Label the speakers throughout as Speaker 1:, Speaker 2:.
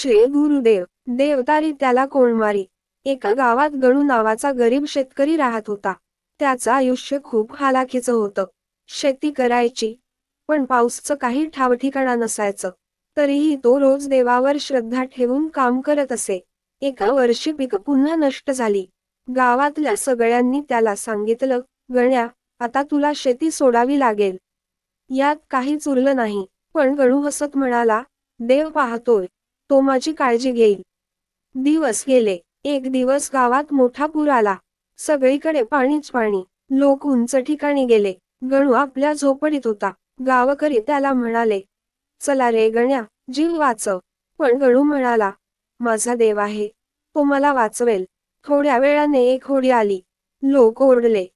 Speaker 1: श्री गुरुदेव देवतारी त्याला कोळमारी. एका गावात गणू नावाचा गरीब शेतकरी राहत होता. त्याचं आयुष्य खूप हालाखीचं होतं. शेती करायची. पण पाऊसचं काही ठावठिकाणा नसायचं. तरीही तो रोज देवावर श्रद्धा ठेवून काम करत असे. एका वर्षी पीक पुन्हा नष्ट झाली. गावातल्या सगळ्यांनी त्याला सांगितलं गण्या आता तुला शेती सोडावी लागेल. यात काहीच उरलं नाही. पण गणू हसत म्हणाला देव पाहतोय. तो माझी काळजी घेईल. दिवस गेले. एक दिवस गावात मोठा पूर आला. सगळीकडे पाणीच पाणी. लोक उंच ठिकाणी गेले. गणू आपल्या झोपडीत होता. गावकरी त्याला म्हणाले चला रे गण्या जीव वाचव. पण गणू म्हणाला माझा देव आहे. तो मला वाचवेल. थोड्या वेळाने एक होडी आली. लोक ओरडले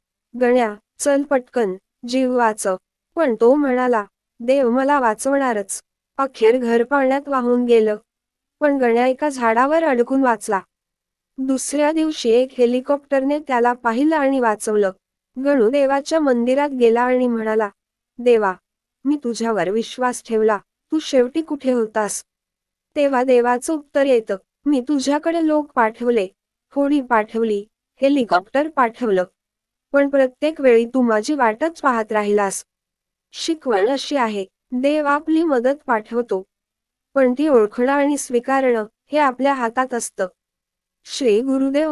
Speaker 1: गण्या चल पटकन जीव वाचव. पण तो म्हणाला देव मला वाचवणारच. अखेर घर पाण्यात वाहून गेलं. पण गण्या एका झाडावर अडकून वाचला. दुसऱ्या दिवशी एक हेलिकॉप्टरने त्याला पाहिलं आणि वाचवलं. गणू देवाच्या मंदिरात गेला आणि म्हणाला देवा मी तुझ्यावर विश्वास ठेवला. तू शेवटी कुठे होतास? तेव्हा देवाचं उत्तर येतं. मी तुझ्याकडे लोक पाठवले. होडी पाठवली. हेलिकॉप्टर पाठवलं. पण प्रत्येक वेळी तू माझी वाटच पाहत राहिलास. शिकवण अशी आहे. देव आपली मदत पाठवतो. पण ती ओळखणं आणि स्वीकारणं हे आपल्या हातात असतं. श्री गुरुदेव